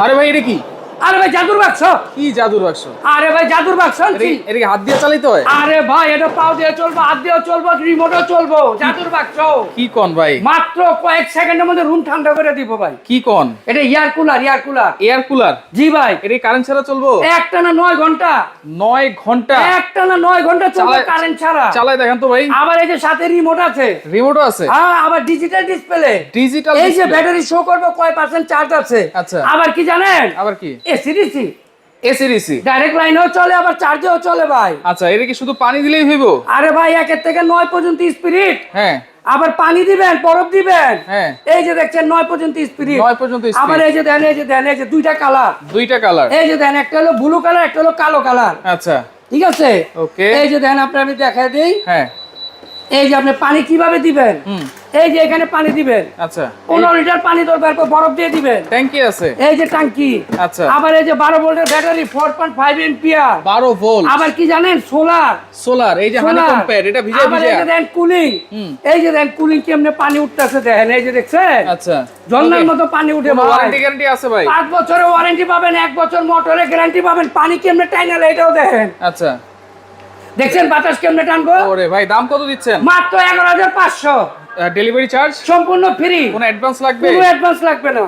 আরে ভাই এটা কি? আরে ভাই জাদুর বাক্স। কি জাদুর বাক্স? আরে ভাই জাদুর বাক্স এটা আনছি। কি- এটা কি হাত দিয়ে চালাইতে হয়? আরে ভাই এটা পাও দিয়ে চলবো হাত দিয়েও চলবো রিমোটও চলবো। জাদুর বাক্স। কি কন ভাই? মাত্র কয়েক সেকেন্ডের মধ্যে রুম ঠান্ডা করে দিব ভাই। কি কন? এটা air cooler air cooler air cooler জি ভাই। এটা কারেন্ট ছাড়া চলবো? একটা না নয় ঘণ্টা? নয় ঘণ্টা? একটা না নয় ঘণ্টা চলবে কারেন্ট ছাড়া। চালাই দেখেন তো ভাই। আবার এই যে সাথে রিমোট আছে। রিমোটও আছে? হ্যাঁ আবার ডিজিটাল ডিসপ্লে ডিজিটাল এই যে ব্যাটারি শো করবে কয় পার্সেন্ট চার্জ আছে? আচ্ছা। আবার কি জানেন? আবার কি? AC DC AC DC direct লাইনেও চলে আবার চার্জেও চলে ভাই। আচ্ছা এটা কি শুধু পানি দিলেই হইব? আরে ভাই একের থেকে নয় পর্যন্ত স্পিরিট হ্যাঁ। আবার পানি দিবেন বরফ দিবেন। হ্যাঁ। এই যে দেখছেন নয় পর্যন্ত স্পিরিট নয় পর্যন্ত। আবার এই যে দেন এই যে দেন এই যে দুইটা কালার দুইটা কালার এই যে দেন একটা হলো ব্লু কালার একটা হলো কালো কালার আচ্ছা। ঠিক আছে? ওকে এই যে দেন আপনি আমি দেখাই দিই। হ্যাঁ। এই যে আপনি পানি কীভাবে দিবেন? হুম। এই যে এখানে পানি দিবেন। আচ্ছা। পনেরো লিটার পানি বরফ দিয়ে দিবেন। ট্যাঙ্কি আছে। এই যে টাঙ্কি আচ্ছা। আবার এই যে বারো ভোল্টের battery four point five ampere বারো ভোল্ট। আবার কি জানেন? সোলার সোলার এই যে হানি কম্পেয়ার এটা ভিজা আবার এই যে দেন কুলিং এই যে দেন কুলিং কেমনে পানি উঠতেছে দেখেন এই যে দেখছেন? আচ্ছা। ঝর্ণার মতো পানি উঠে ভাই। ওয়ারেন্টি গ্যারান্টি আছে ভাই? বছরের ওয়ারেন্টি পাবেন এক বছর মোটরের গ্যারান্টি পাবেন পানি কেমনে টাইনাল এটাও দেখেন। আচ্ছা। দেখছেন বাতাস কেমনে টানবো? ওরে ভাই দাম কত দিচ্ছেন? মাত্র এগারো হাজার পাঁচশো। ডেলিভারি চার্জ সম্পূর্ণ ফ্রি কোনো অ্যাডভান্স লাগবে? কোনো অ্যাডভান্স লাগবে না।